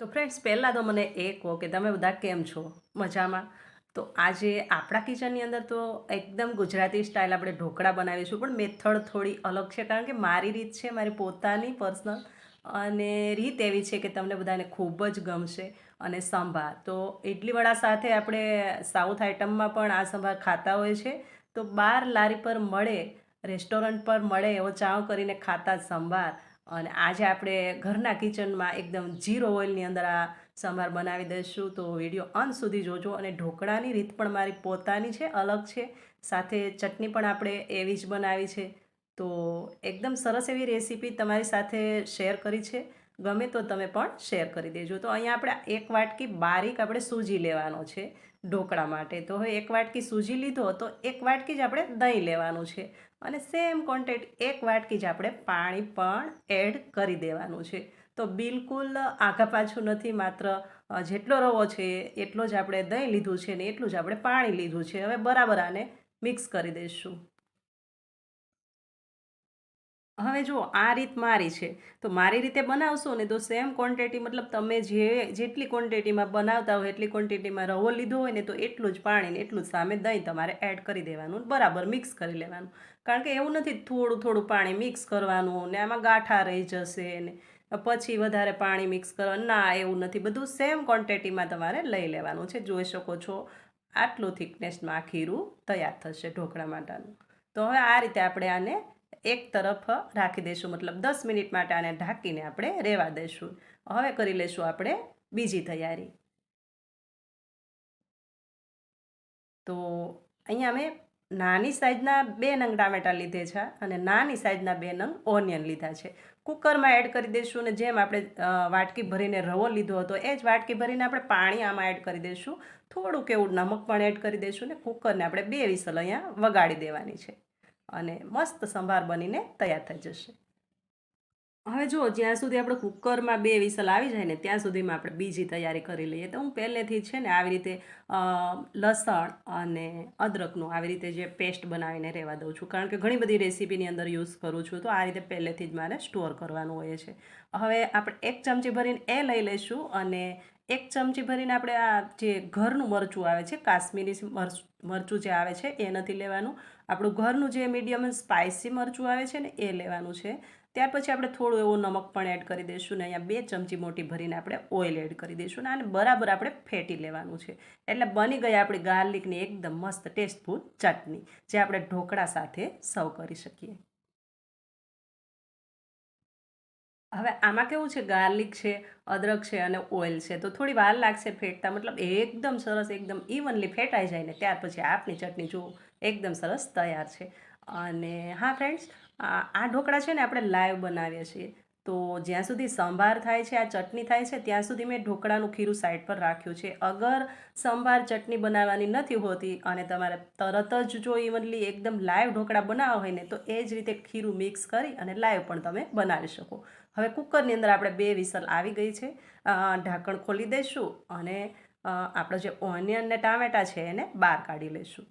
તો ફ્રેન્ડ્સ પહેલાં તો મને એ કહો કે તમે બધા કેમ છો? મજામાં? તો આજે આપણા કિચનની અંદર તો એકદમ ગુજરાતી સ્ટાઇલ આપણે ઢોકળા બનાવીશું પણ મેથડ થોડી અલગ છે, કારણ કે મારી રીત છે, મારી પોતાની પર્સનલ અને રીત એવી છે કે તમને બધાને ખૂબ જ ગમશે અને સંભાર. તો ઇડલીવડા સાથે આપણે સાઉથ આઇટમમાં પણ આ સંભાર ખાતા હોય છે તો બાર લારી પર મળે, રેસ્ટોરન્ટ પર મળે એવો ચાવ કરીને ખાતા સંભાર. અને આજે આપણે ઘરના કિચનમાં એકદમ જીરો ઓઇલની અંદર આ સંભાર બનાવી દઈશું. તો વીડિયો અંત સુધી જોજો અને ઢોકળાની રીત પણ મારી પોતાની છે, અલગ છે. સાથે ચટણી પણ આપણે એવી જ બનાવી છે. તો એકદમ સરસ એવી રેસીપી તમારી સાથે શેર કરી છે. ગમે તો તમે પણ શેર કરી દેજો. તો અહીંયા આપણે એક વાટકી બારીક આપણે સૂજી લેવાનો છે ઢોકળા માટે. તો હવે એક વાટકી સૂજી લીધો તો એક વાટકી જ આપણે દહીં લેવાનું છે. અને સેમ કોન્ટેન્ટ એક વાટકી જ આપણે પાણી પણ એડ કરી દેવાનું છે. તો બિલકુલ આઘા પાછું નથી, માત્ર જેટલો રવો છે, એટલો જ આપણે દહીં લીધું છે ને એટલું જ આપણે પાણી લીધું છે. હવે બરાબર આને મિક્સ કરી દઈશું. હવે જુઓ, આ રીત મારી છે. તો મારી રીતે બનાવશો ને તો સેમ ક્વોન્ટિટી મતલબ તમે જે, જેટલી ક્વોન્ટિટીમાં બનાવતા હોય, એટલી ક્વોન્ટિટીમાં રવો લીધો હોય ને તો એટલું જ પાણી ને એટલું જ સામે દહીં તમારે એડ કરી દેવાનું, બરાબર મિક્સ કરી લેવાનું. કારણ કે એવું નથી થોડું થોડું પાણી મિક્સ કરવાનું ને આમાં ગાંઠા રહી જશે ને પછી વધારે પાણી મિક્સ કરવાનું ના, એવું નથી. બધું સેમ ક્વોન્ટિટીમાં તમારે લઈ લેવાનું છે. જોઈ શકો છો, આટલું થિકનેસમાં ખીરું તૈયાર થશે ઢોકળા માટેનું. તો હવે આ રીતે આપણે આને એક તરફ રાખી દઈશું. મતલબ દસ મિનિટ માટે આને ઢાંકીને આપણે રહેવા દઈશું. હવે કરી લઈશું આપણે બીજી તૈયારી. તો અહીંયા અમે નાની સાઇઝના બે નંગ ટામેટાં લીધે છે અને નાની સાઇઝના બે નંગ ઓનિયન લીધા છે. કુકરમાં એડ કરી દઈશું ને જેમ આપણે વાટકી ભરીને રવો લીધો હતો એ જ વાટકી ભરીને આપણે પાણી આમાં એડ કરી દઈશું. થોડુંક એવું નમક પણ એડ કરી દઈશું ને કુકરને આપણે બે વિસલ અહીંયા વગાડી દેવાની છે. અને મસ્ત સંભાર બનીને તૈયાર થઈ જશે. હવે જુઓ, જ્યાં સુધી આપણે કુકરમાં બે વિસલ આવી જાય ને, ત્યાં સુધીમાં આપણે બીજી તૈયારી કરી લઈએ. તો હું પહેલેથી છે ને આવી રીતે લસણ અને અદરકનું આવી રીતે જે પેસ્ટ બનાવીને રહેવા દઉં છું. કારણ કે ઘણી બધી રેસીપીની અંદર યુઝ કરું છું, તો આ રીતે પહેલેથી જ મારે સ્ટોર કરવાનું હોય છે. હવે આપણે એક ચમચી ભરીને એ લઈ લઈશું અને એક ચમચી ભરીને આપણે આ જે ઘરનું મરચું આવે છે, કાશ્મીરી મરચું જે આવે છે, એ નથી લેવાનું. આપણું ઘરનું જે મીડિયમ સ્પાઇસી મરચું આવે છે ને, એ લેવાનું છે. ત્યાર પછી આપણે થોડું એવું નમક પણ એડ કરી દઈશું ને અહીંયા બે ચમચી મોટી ભરીને આપણે ઓઇલ એડ કરી દઈશું ને આને બરાબર આપણે ફેટી લેવાનું છે. એટલે બની ગઈ આપણી ગાર્લિકની એકદમ મસ્ત ટેસ્ટફૂલ ચટણી, જે આપણે ઢોકળા સાથે સર્વ કરી શકીએ. હવે આમાં કેવું છે? ગાર્લિક છે, અદરક છે અને ઓઇલ છે. તો થોડી વાર લાગશે ફેટતા, મતલબ એકદમ સરસ, એકદમ ઇવનલી ફેટાઈ જાય ને ત્યાર પછી આપની ચટણી જુઓ, એકદમ સરસ તૈયાર છે. અને હા ફ્રેન્ડ્સ આ ઢોકળા છે ને આપણે લાઈવ બનાવીએ છીએ. તો જ્યાં સુધી સંભાર થાય છે, આ ચટણી થાય છે, ત્યાં સુધી મેં ઢોકળાનું ખીરું સાઈડ પર રાખ્યું છે. અગર સંભાર ચટણી બનાવવાની નથી હોતી અને તમારે તરત જ જો ઇવનલી એકદમ લાઈવ ઢોકળા બનાવવા હોય ને, તો એ જ રીતે ખીરું મિક્સ કરી અને લાઈવ પણ તમે બનાવી શકો. હવે કુકરની અંદર આપણે બે વિસલ આવી ગઈ છે. ઢાંકણ ખોલી દઈશું અને આપણો જે ઓનિયન ને ટામેટાં છે એને બહાર કાઢી લઈશું.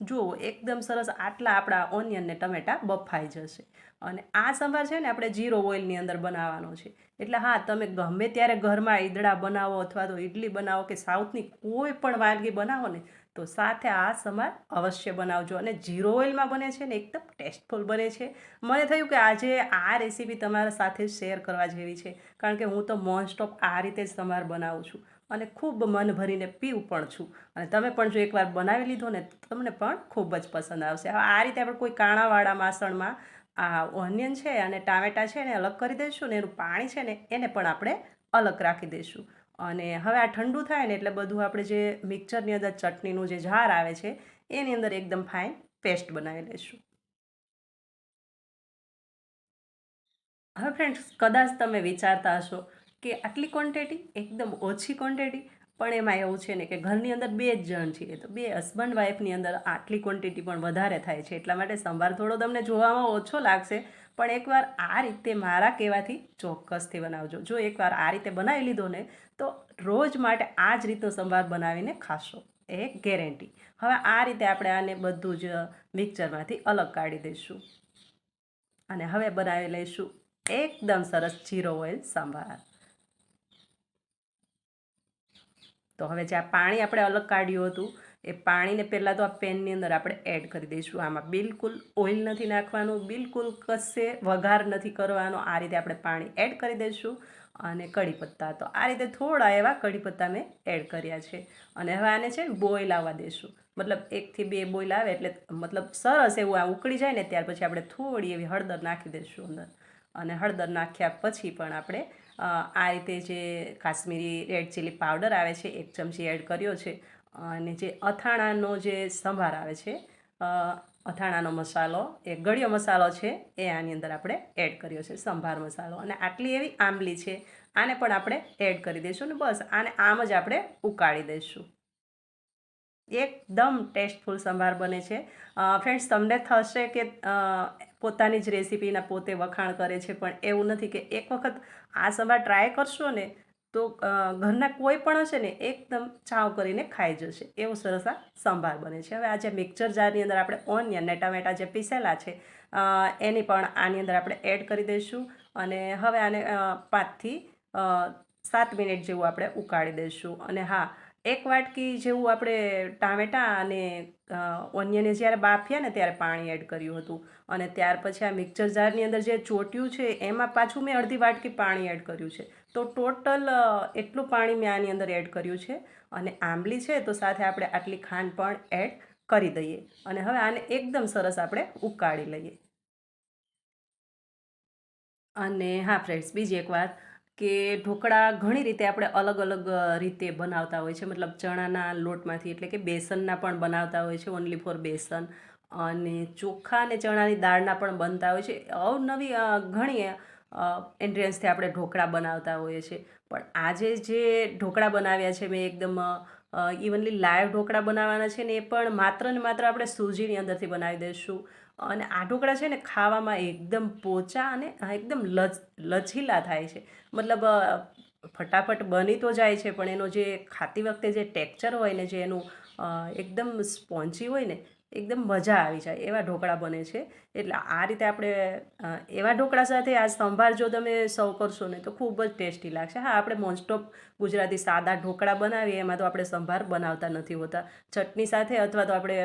જુઓ, એકદમ સરસ આટલા આપણા ઓનિયન ને ટમેટાં બફાઈ જશે. અને આ સંભાર છે ને આપણે જીરો ઓઇલની અંદર બનાવવાનો છે. એટલે હા, તમે ગમે ત્યારે ઘરમાં ઈદડા બનાવો અથવા તો ઇડલી બનાવો કે સાઉથની કોઈ પણ વાનગી બનાવો ને તો સાથે આ સમાર અવશ્ય બનાવજો અને જીરો ઓઇલમાં બને છે ને એકદમ ટેસ્ટફુલ બને છે. મને થયું કે આજે આ રેસીપી તમારા સાથે શેર કરવા જેવી છે, કારણ કે હું તો મોસ્ટ ઓફ આ રીતે જ સમાર બનાવું છું અને ખૂબ મન ભરીને પીવું પણ છું. અને તમે પણ જો એકવાર બનાવી લીધો ને તમને પણ ખૂબ જ પસંદ આવશે. હવે આ રીતે આપણે કોઈ કાણાવાળા માસણમાં આ ઓનિયન છે અને ટામેટાં છે એને અલગ કરી દઈશું ને એનું પાણી છે ને એને પણ આપણે અલગ રાખી દઈશું. અને હવે આ ઠંડુ થાય ને એટલે બધું આપણે જે મિક્સરની અંદર ચટણીનું જે ઝાર આવે છે, એની અંદર એકદમ ફાઇન પેસ્ટ બનાવી લઈશું. હવે ફ્રેન્ડ્સ કદાચ તમે વિચારતા હશો કે આટલી ક્વોન્ટિટી એકદમ ઓછી ક્વોન્ટિટી પણ એમાં એવું છે ને કે ઘરની અંદર બે જ જણ છીએ, તો બે હસબન્ડ વાઈફની અંદર આટલી ક્વોન્ટિટી પણ વધારે થાય છે, એટલા માટે સંભાર થોડો તમને જોવામાં ઓછો લાગશે પણ એકવાર આ રીતે મારા કહેવાથી ચોક્કસથી બનાવજો. જો એકવાર આ રીતે બનાવી લીધો ને, તો રોજ માટે આ જ રીતનો સંભાર બનાવીને ખાશો. એ ગેરંટી. હવે આ રીતે આપણે આને બધું જ મિક્સરમાંથી અલગ કાઢી દઈશું. અને હવે બનાવી લઈશું એકદમ સરસ જીરો ઓઇલ સંભાર. તો હવે જે આ પાણી આપણે અલગ કાઢ્યું હતું એ પાણીને પહેલાં તો આ પેનની અંદર આપણે એડ કરી દઈશું. આમાં બિલકુલ ઓઇલ નથી નાખવાનું, બિલકુલ કશે વઘાર નથી કરવાનો. આ રીતે આપણે પાણી એડ કરી દઈશું અને કઢી પત્તા તો આ રીતે થોડા એવા કઢી પત્તા મેં એડ કર્યા છે. અને હવે આને છે બોઇલ આવવા દઈશું. મતલબ એકથી બે બોઇલ આવે એટલે મતલબ સરસ એવું આ ઉકળી જાય ને ત્યાર પછી આપણે થોડી એવી હળદર નાખી દઈશું અંદર. અને હળદર નાખ્યા પછી પણ આપણે આ રીતે જે કાશ્મીરી રેડ ચીલી પાવડર આવે છે, એક ચમચી એડ કર્યો છે. અને જે અથાણાનો જે સંભાર આવે છે અથાણાનો મસાલો, એ ગળ્યો મસાલો છે, એ આની અંદર આપણે એડ કર્યો છે, સંભાર મસાલો. અને આટલી એવી આંબલી છે, આને પણ આપણે એડ કરી દઈશું ને બસ, આને આમ જ આપણે ઉકાળી દઈશું. એકદમ ટેસ્ટફુલ સંભાર બને છે. ફ્રેન્ડ્સ તમને થશે કે પોતાની જ રેસીપીના પોતે વખાણ કરે છે, પણ એવું નથી કે એક વખત આ સંભાર ટ્રાય કરશો ને તો ઘરના કોઈ પણ હશે ને, એકદમ છાવ કરીને ખાઈ જશે. એવો સરસ આ સંભાર બને છે. હવે આ જે મિક્સર જારની અંદર આપણે ઓનિયન ને ટમેટા જે પીસેલા છે એની પણ આની અંદર આપણે એડ કરી દઈશું અને હવે આને પાંચથી સાત મિનિટ જેવું આપણે ઉકાળી દઈશું. અને હા, એક વાટકી જેવું આપણે ટામેટાં અને ઓનિયને જ્યારે બાફ્યા ને ત્યારે પાણી એડ કર્યું હતું. અને ત્યાર પછી આ મિક્સર જારની અંદર જે ચોટ્યું છે, એમાં પાછું મેં અડધી વાટકી પાણી એડ કર્યું છે. તો ટોટલ એટલું પાણી મેં આની અંદર એડ કર્યું છે અને આંબલી છે તો સાથે આપણે આટલી ખાંડ પણ એડ કરી દઈએ અને હવે આને એકદમ સરસ આપણે ઉકાળી લઈએ. અને હા ફ્રેન્ડ્સ બીજી એક વાત કે ઢોકળા ઘણી રીતે આપણે અલગ અલગ રીતે બનાવતા હોય છે. મતલબ ચણાના લોટમાંથી એટલે કે બેસનના પણ બનાવતા હોય છે ઓનલી ફોર બેસન. અને ચોખા અને ચણાની દાળના પણ બનતા હોય છે. અવનવી ઘણી ઇન્ગ્રેડિયન્સથી આપણે ઢોકળા બનાવતા હોઈએ છીએ. પણ આજે જે ઢોકળા બનાવ્યા છે, મેં એકદમ ઇવનલી લાઈવ ઢોકળા બનાવવાના છે ને એ પણ માત્ર ને માત્ર આપણે સૂજીની અંદરથી બનાવી દઈશું. અને આ ઢોકળા છે ને ખાવામાં એકદમ પોચા અને એકદમ લચ, લચીલા થાય છે. મતલબ ફટાફટ બની તો જાય છે, પણ એનો જે ખાતી વખતે જે ટેક્ચર હોય ને જે એનું એકદમ સ્પોન્ચી હોય ને, એકદમ મજા આવી જાય એવા ઢોકળા બને છે. એટલે આ રીતે આપણે એવા ઢોકળા સાથે આ સંભાર જો તમે સર્વ કરશો ને તો ખૂબ જ ટેસ્ટી લાગશે. હા, આપણે મોસ્ટ ઓફ ગુજરાતી સાદા ઢોકળા બનાવીએ, એમાં તો આપણે સંભાર બનાવતા નથી હોતા. ચટણી સાથે અથવા તો આપણે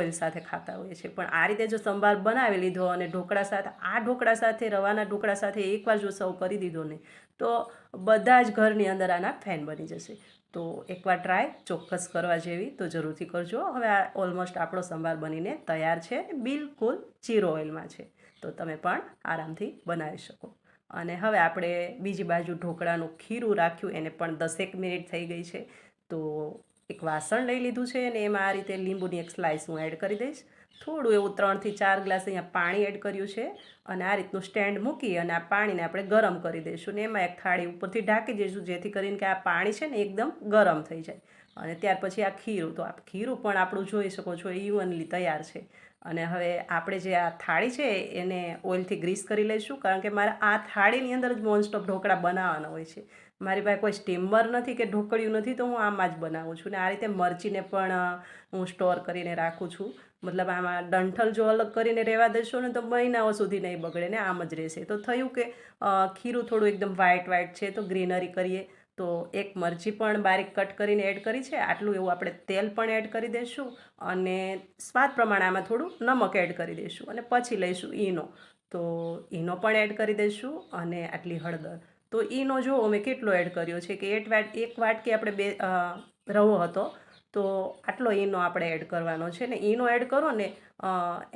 ઓઇલ સાથે ખાતા હોઈએ છીએ. પણ આ રીતે જો સંભાર બનાવી લીધો અને ઢોકળા સાથે, આ ઢોકળા સાથે, રવાના ઢોકળા સાથે એકવાર જો સર્વ કરી દીધો ને, તો બધા જ ઘરની અંદર આના ફેન બની જશે. તો એકવાર ટ્રાય ચોક્કસ કરવા જેવી તો જરૂરથી કરજો. હવે આ ઓલમોસ્ટ આપણો સંભાર બનીને તૈયાર છે. બિલકુલ જીરો ઓઇલમાં છે. તો તમે પણ આરામથી બનાવી શકો. અને હવે આપણે બીજી બાજુ ઢોકળાનું ખીરું રાખ્યું. એને પણ દસેક મિનિટ થઈ ગઈ છે. તો એક વાસણ લઈ લીધું છે અને એમાં આ રીતે લીંબુની એક સ્લાઇસ હું એડ કરી દઈશ. થોડું એવું ત્રણથી ચાર ગ્લાસ અહીંયા પાણી એડ કર્યું છે અને આ રીતનું સ્ટેન્ડ મૂકી અને આ પાણીને આપણે ગરમ કરી દઈશું ને એમાં એક થાળી ઉપરથી ઢાંકી દઈશું, જેથી કરીને કે આ પાણી છે ને એકદમ ગરમ થઈ જાય. અને ત્યાર પછી આ ખીરું, તો આ ખીરું પણ આપણું જોઈ શકો છો ઇવનલી તૈયાર છે. અને હવે આપણે જે આ થાળી છે એને ઓઇલથી ગ્રીસ કરી લઈશું, કારણ કે મારે આ થાળીની અંદર જ મોનસ્ટોપ ઢોકળા બનાવવાના હોય છે. મારી પાસે કોઈ સ્ટીમર નથી કે ઢોકળિયું નથી, તો હું આમાં જ બનાવું છું. ને આ રીતે મરચીને પણ હું સ્ટોર કરીને રાખું છું. મતલબ આમાં ડંઠલ જો અલગ કરીને રહેવા દેશો ને તો મહિનાઓ સુધી નહીં બગડે ને આમ જ રહેશે. તો થયું કે ખીરું થોડું એકદમ વ્હાઇટ વ્હાઇટ છે તો ગ્રીનરી કરીએ. તો એક મરચી પણ બારીક કટ કરીને એડ કરી છે. આટલું એવું આપણે તેલ પણ એડ કરી દઈશું અને સ્વાદ પ્રમાણે આમાં થોડું નમક એડ કરી દઈશું અને પછી લઈશું ઈનો. તો ઈનો પણ એડ કરી દઈશું અને આટલી હળદર. તો ઈનો જો અમે કેટલો એડ કર્યો છે કે એક વાટ, એક વાટકી આપણે બે રવો હતો તો આટલો ઈનો આપણે એડ કરવાનો છે ને ઈનો એડ કરો ને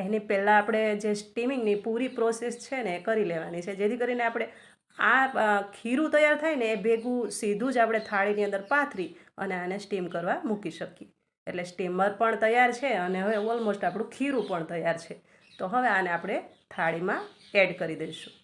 એની પહેલાં આપણે જે સ્ટીમિંગની પૂરી પ્રોસેસ છે ને એ કરી લેવાની છે. જેથી કરીને આપણે આ ખીરું તૈયાર થાય ને એ ભેગું સીધું જ આપણે થાળીની અંદર પાથરી અને આને સ્ટીમ કરવા મૂકી શકીએ. એટલે સ્ટીમર પણ તૈયાર છે અને હવે ઓલમોસ્ટ આપણું ખીરું પણ તૈયાર છે. તો હવે આને આપણે થાળીમાં એડ કરી દઈશું.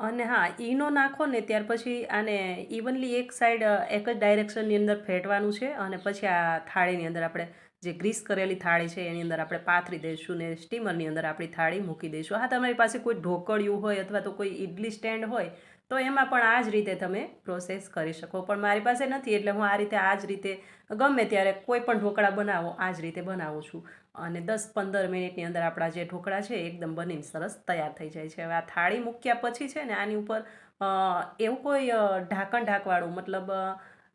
અને હા, ઈનો નાખો ને ત્યાર પછી આને ઇવનલી એક સાઈડ એક જ ડાયરેક્શનની અંદર ફેટવાનું છે અને પછી આ થાળીની અંદર આપણે જે ગ્રીસ કરેલી થાળી છે એની અંદર આપણે પાથરી દઈશું ને સ્ટીમરની અંદર આપણી થાળી મૂકી દઈશું. હા, તમારી પાસે કોઈ ઢોકળિયું હોય અથવા તો કોઈ ઇડલી સ્ટેન્ડ હોય તો એમાં પણ આ જ રીતે તમે પ્રોસેસ કરી શકો. પણ મારી પાસે નથી એટલે હું આ રીતે આ જ રીતે ગમે ત્યારે કોઈ પણ ઢોકળા બનાવો આ જ રીતે બનાવું છું. અને દસ પંદર મિનિટની અંદર આપણા જે ઢોકળા છે એકદમ બનીને સરસ તૈયાર થઈ જાય છે. હવે આ થાળી મૂક્યા પછી છે ને આની ઉપર એવું કોઈ ઢાંકણ ઢાંકવાળું, મતલબ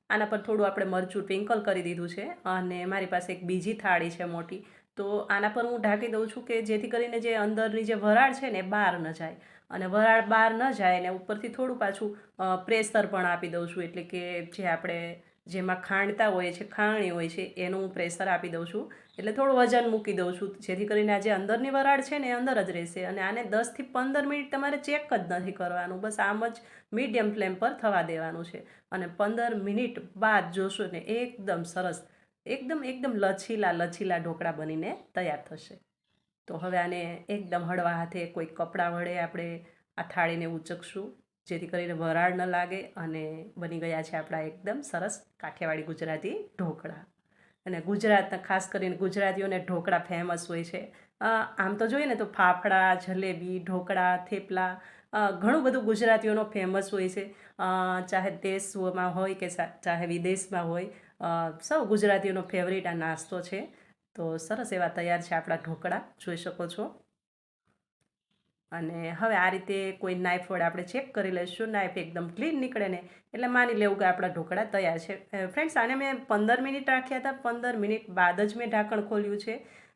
આના પર થોડું આપણે મરચું ટ્વિંકલ કરી દીધું છે. અને મારી પાસે એક બીજી થાળી છે મોટી. તો આના પર હું ઢાંકી દઉં છું કે જેથી કરીને જે અંદરની જે વરાળ છે ને એ બહાર ન જાય. અને વરાળ બહાર ન જાય ને ઉપરથી થોડું પાછું પ્રેશર પણ આપી દઉં છું. એટલે કે જે આપણે જેમાં ખાંડતા હોય છે, ખાણી હોય છે, એનું હું પ્રેશર આપી દઉં છું. એટલે થોડું વજન મૂકી દઉં છું. જેથી કરીને આ જે અંદરની વરાળ છે ને એ અંદર જ રહેશે. અને આને દસથી પંદર મિનિટ તમારે ચેક જ નથી કરવાનું. બસ આમ જ મીડિયમ ફ્લેમ પર થવા દેવાનું છે. અને પંદર મિનિટ બાદ જોશો ને એકદમ સરસ, એકદમ એકદમ લચીલા લચીલા ઢોકળા બનીને તૈયાર થશે. તો હવે આને એકદમ હળવા હાથે કોઈ કપડાં વડે આપણે આ થાળીને ઉચકશું, જેથી કરીને વરાળ ન લાગે અને બની ગયા છે આપણા એકદમ સરસ કાઠિયાવાડી ગુજરાતી ઢોકળા. અને ગુજરાતના, ખાસ કરીને ગુજરાતીઓને ઢોકળા ફેમસ હોય છે. આમ તો જોઈએ ને તો ફાફડા, જલેબી, ઢોકળા, થેપલા ઘણું બધું ગુજરાતીઓનો ફેમસ હોય છે. ચાહે દેશમાં હોય કે ચાહે વિદેશમાં હોય સૌ ગુજરાતીઓનો ફેવરિટ આ નાસ્તો છે. તો સરસ એવા તૈયાર છે આપણા ઢોકળા, જોઈ શકો છો. અને હવે આ રીતે કોઈ નાઇફ વડે આપણે ચેક કરી લઈશું. નાઇફ એકદમ ક્લીન નીકળે ને, એટલે માની લેવું કે આપણા ઢોકળા તૈયાર છે. ફ્રેન્ડ્સ આને મેં પંદર મિનિટ રાખ્યા હતા. પંદર મિનિટ બાદ જ મેં ઢાંકણ ખોલ્યું છે.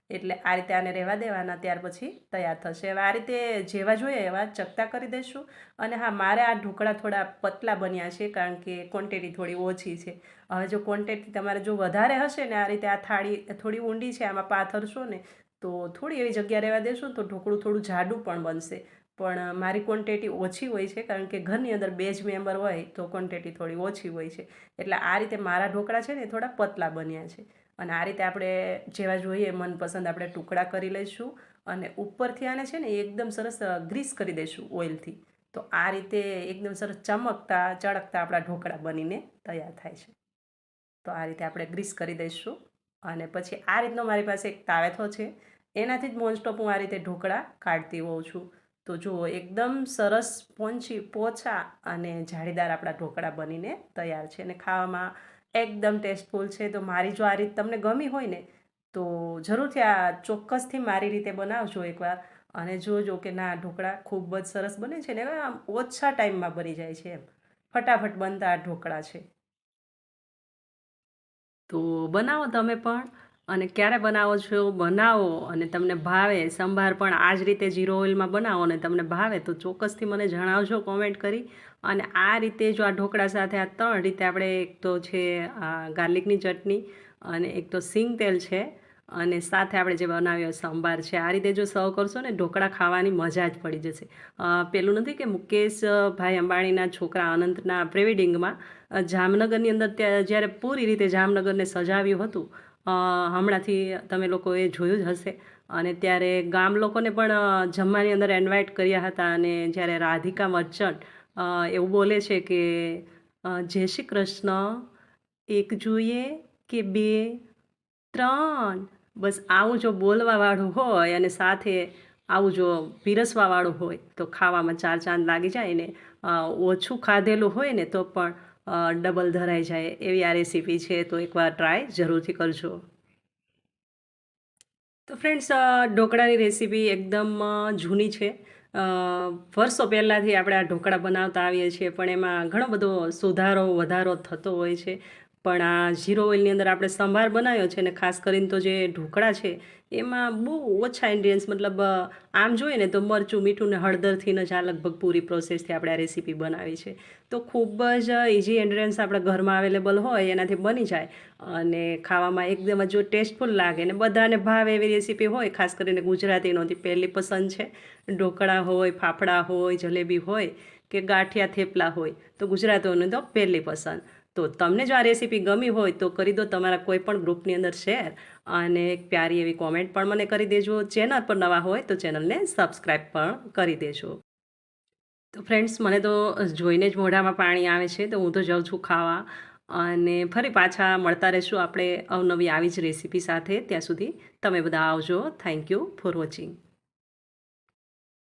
એટલે આ રીતે આને રહેવા દેવાના ત્યાર પછી તૈયાર થશે. હવે આ રીતે જેવા જોઈએ એવા ચકતા કરી દઈશું. અને હા, મારે આ ઢોકળા થોડા પતલા બન્યા છે કારણ કે ક્વોન્ટિટી થોડી ઓછી છે. હવે જો ક્વોન્ટિટી તમારે જો વધારે હશે ને આ રીતે આ થાળી થોડી ઊંડી છે, આમાં પાથરશો ને, તો થોડી એવી જગ્યા રહેવા દેશું તો ઢોકળું થોડું જાડું પણ બનશે. પણ મારી ક્વોન્ટિટી ઓછી હોય છે કારણ કે ઘરની અંદર બે જ મેમ્બર હોય તો ક્વોન્ટિટી થોડી ઓછી હોય છે. એટલે આ રીતે મારા ઢોકળા છે ને થોડા પતલા બન્યા છે. અને આ રીતે આપણે જેવા જોઈએ મનપસંદ આપણે ટુકડા કરી લઈશું અને ઉપરથી આને છે ને એકદમ સરસ ગ્રીસ કરી દઈશું ઓઇલથી. તો આ રીતે એકદમ સરસ ચમકતા, ચળકતા આપણા ઢોકળા બનીને તૈયાર થાય છે. તો આ રીતે આપણે ગ્રીસ કરી દઈશું અને પછી આ રીતનો મારી પાસે એક તાવેથો છે. એનાથી જ મોનસ્ટોપ હું આ રીતે ઢોકળા કાઢતી હોઉં છું. તો જુઓ એકદમ સરસ પોંચી, પોચા અને જાળીદાર આપણા ઢોકળા બનીને તૈયાર છે અને ખાવામાં એકદમ ટેસ્ટફુલ છે. તો મારી જો આ રીત તમને ગમી હોય ને, તો જરૂરથી આ ચોક્કસથી મારી રીતે બનાવજો એકવાર. અને જોજો કે ના, ઢોકળા ખૂબ જ સરસ બને છે ને આમ ઓછા ટાઈમમાં બની જાય છે એમ. ફટાફટ બનતા આ ઢોકળા છે. તો બનાવો તમે પણ, અને ક્યારે બનાવો છો બનાવો, અને તમને ભાવે સંભાર પણ આ જ રીતે જીરો ઓઇલમાં બનાવો અને તમને ભાવે તો ચોક્કસથી મને જણાવજો કોમેન્ટ કરી. અને આ રીતે જો આ ઢોકળા સાથે આ ત્રણ રીતે આપણે એક તો છે, આ ગાર્લિકની ચટણી અને એક તો સિંગ તેલ છે અને સાથે આપણે જે બનાવ્યો સંભાર છે, આ રીતે જો સર્વ કરશો ને ઢોકળા ખાવાની મજા જ પડી જશે. પેલું નથી કે મુકેશભાઈ અંબાણીના છોકરા અનંતના પ્રેવેડિંગમાં જામનગરની અંદર જ્યારે પૂરી રીતે જામનગરને સજાવ્યું હતું હમણાંથી તમે લોકોએ જોયું જ હશે. અને ત્યારે ગામ લોકોને પણ જમવાની અંદર ઇન્વાઇટ કર્યા હતા અને જ્યારે રાધિકા મર્ચન્ટ એવું બોલે છે કે જય શ્રી કૃષ્ણ, એક જોઈએ કે બે, ત્રણ. બસ આવું જો બોલવાવાળું હોય અને સાથે આવું જો પીરસવાવાળું હોય, તો ખાવામાં ચાર ચાંદ લાગી જાય ને ઓછું ખાધેલું હોય ને, તો પણ ડબલ ધરાઈ જાય. એવી આ રેસીપી છે, તો એકવાર ટ્રાય જરૂરથી કરજો. તો ફ્રેન્ડ્સ ઢોકળાની રેસીપી એકદમ જૂની છે. વર્ષો પહેલાંથી આપણે આ ઢોકળા બનાવતા આવીએ છીએ, પણ એમાં ઘણો બધો સુધારો, વધારો થતો હોય છે. પણ આ જીરો ઓઇલની અંદર આપણે સંભાર બનાવ્યો છે અને ખાસ કરીને તો જે ઢોકળા છે, એમાં બહુ ઓછા ઇન્ગ્રીડિયન્ટ્સ મતલબ આમ જોઈએ ને તો મરચું, મીઠું ને હળદરથી જ આ લગભગ પૂરી પ્રોસેસથી આપણે આ રેસીપી બનાવી છે. તો ખૂબ જ ઇઝી ઇન્ગ્રીડિયન્ટ્સ આપણા ઘરમાં અવેલેબલ હોય, એનાથી બની જાય. અને ખાવામાં એકદમ જ ટેસ્ટફુલ લાગે ને બધાને ભાવે એવી રેસીપી હોય, ખાસ કરીને ગુજરાતીનોથી પહેલી પસંદ છે. ઢોકળા હોય, ફાફડા હોય, જલેબી હોય કે ગાંઠિયા થેપલા હોય, તો ગુજરાતીઓને તો પહેલી પસંદ. તો તમને જો આ રેસીપી ગમી હોય તો કરી દો, તમારા કોઈ પણ ગ્રુપની અંદર શેર અને એક પ્યારી એવી કોમેન્ટ પણ મને કરી દેજો. ચેનલ પર નવા હોય તો ચેનલને સબસ્ક્રાઈબ પણ કરી દેજો. તો ફ્રેન્ડ્સ મને તો જોઈને જ મોઢામાં પાણી આવે છે, તો હું તો જાઉં છું ખાવા અને ફરી પાછા મળતા રહીશું. આપણે અવનવી આવી જ રેસીપી સાથે. ત્યાં સુધી તમે બધા આવજો. Thank you for watching